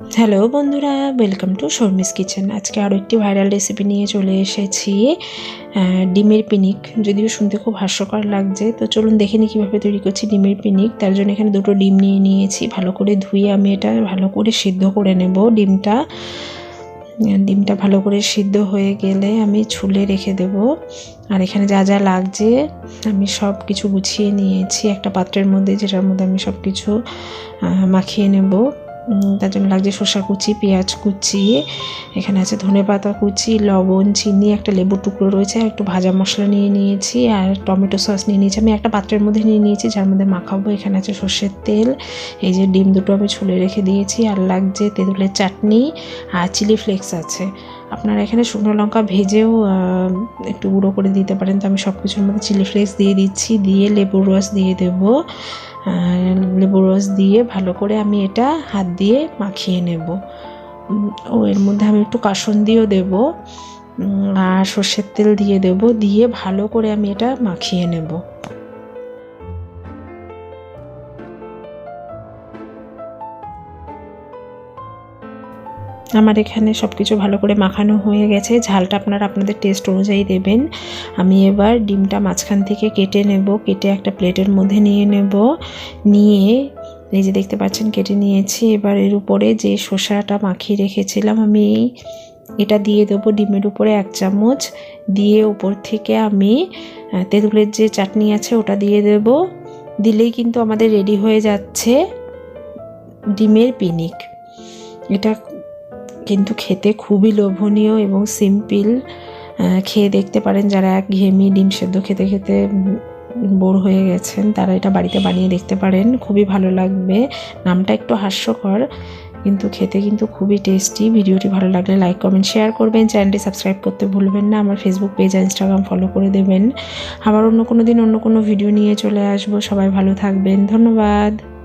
Hello বন্ধুরা welcome to Sharmi's kitchen আজকে আরও একটি ভাইরাল রেসিপি নিয়ে চলে এসেছি। ডিমের পিনিক। যদিও শুনতে খুব হাস্যকর লাগছে, তো চলুন দেখে নিই কীভাবে তৈরি করছি ডিমের পিনিক। তার জন্য এখানে দুটো ডিম নিয়ে নিয়েছি। ভালো করে ধুয়ে আমি এটা ভালো করে সিদ্ধ করে নেব ডিমটা। ডিমটা ভালো করে সিদ্ধ হয়ে গেলে আমি ছুলে রেখে দেব। আর এখানে যা যা লাগছে, আমি সব কিছু গুছিয়ে নিয়েছি। একটা পাত্রের মধ্যে যেটার মধ্যে আমি সব কিছু মাখিয়ে নেব। তার জন্য লাগছে শসা কুচি, পেঁয়াজ কুচি, এখানে আছে ধনে পাতা কুচি, লবণ, চিনি, একটা লেবুর টুকরো রয়েছে একটু ভাজা মশলা নিয়ে নিয়েছি, আর টমেটো সস নিয়ে নিয়েছি। আমি একটা পাত্রের মধ্যে নিয়ে নিয়েছি, যার মধ্যে মাখাবো, এখানে আছে সর্ষের তেল, এই যে ডিম দুটো আমি ছুলে রেখে দিয়েছি, আর লাগছে তেঁতুলের চাটনি, আর চিলি ফ্লেক্স আছে। আপনারা এখানে শুকনো লঙ্কা ভেজেও একটু গুঁড়ো করে দিতে পারেন। তো আমি সব কিছুর মধ্যে চিলি ফ্লেক্স দিয়ে দিচ্ছি দিয়ে লেবুর রস দিয়ে দেবো। লেবুর রস দিয়ে ভালো করে আমি এটা হাত দিয়ে মাখিয়ে নেব। ও এর মধ্যে আমি একটু কাসন্দিও দেব। উম, আর সর্ষের তেল দিয়ে দেব। দিয়ে ভালো করে আমি এটা মাখিয়ে নেব। আমার এখানে সব কিছু ভালো করে মাখানো হয়ে গেছে। ঝালটা আপনারা আপনাদের টেস্ট অনুযায়ী দেবেন। আমি এবার ডিমটা মাঝখান থেকে কেটে নেব। কেটে একটা প্লেটের মধ্যে নিয়ে নেব। নিয়ে এই যে দেখতে পাচ্ছেন, কেটে নিয়েছি। এবার এর উপরে যে শসাটা মাখিয়ে রেখেছিলাম, আমি এটা দিয়ে দেবো ডিমের উপরে এক চামচ। দিয়ে উপর থেকে আমি তেঁতুলের যে চাটনি আছে ওটা দিয়ে দেব। দিলেই কিন্তু আমাদের রেডি হয়ে যাচ্ছে ডিমের পিনিক। এটা কিন্তু খেতে খুবই লোভনীয় এবং সিম্পল খেয়ে দেখতে পারেন যারা এক ঘেমি ডিম সেদ্ধ খেতে খেতে বোর হয়ে গেছেন, তারা এটা বাড়িতে বানিয়ে দেখতে পারেন, খুবই ভালো লাগবে। নামটা একটু হাস্যকর, কিন্তু খেতে কিন্তু খুবই টেস্টি ভিডিওটি ভালো লাগলে লাইক কমেন্ট শেয়ার করবেন। চ্যানেলটি সাবস্ক্রাইব করতে ভুলবেন না। আমার ফেসবুক পেজ আর ইনস্টাগ্রাম ফলো করে দেবেন। আবার অন্য কোনো দিন অন্য কোনো ভিডিও নিয়ে চলে আসব। সবাই ভালো থাকবেন। ধন্যবাদ।